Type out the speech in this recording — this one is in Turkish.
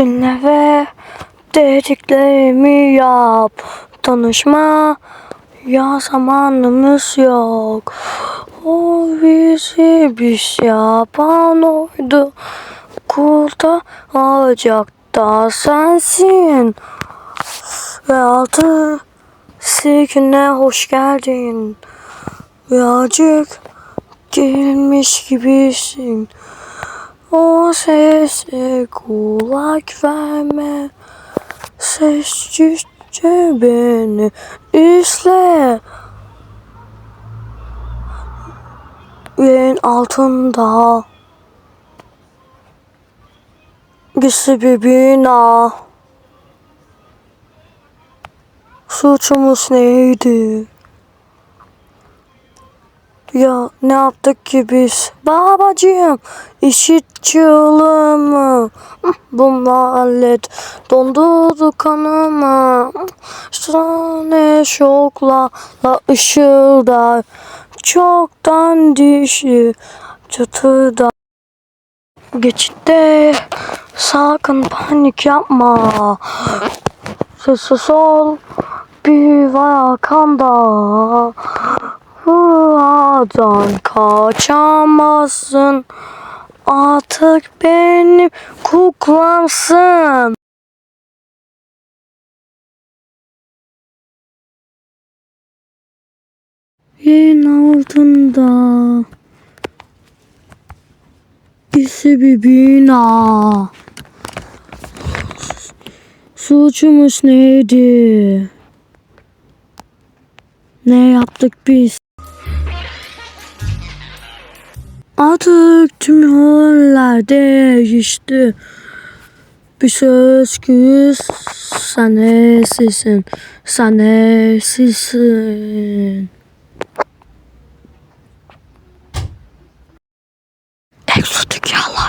Dinle ve dediklerimi yap. Tanışma ya zamanımız yok. O bizi biz yapan oydu. Kulda alacakta sensin. Ve altı silkine hoş geldin. Birazcık gelmiş gibisin. O sese kulak verme. Sessizce beni izle. Yerin altında. Gizli bir bina. Suçumuz neydi? Ya ne yaptık ki biz? Babacığım işit çığlığımı. Bu mahallet dondurdu kanımı. Sahne şokla la ışıldar. Çoktan dişi çatıda. Geçitte sakın panik yapma. Sessiz ol bir var arkanda. Hıradan kaçamazsın. Artık benim kuklamsın. Yerin altında. Gizli bir bina. Suçumuz neydi? Ne yaptık biz? Artık tüm roller değişti. Bir söz ki sen esisin, sen esisin. Egzotik yalan.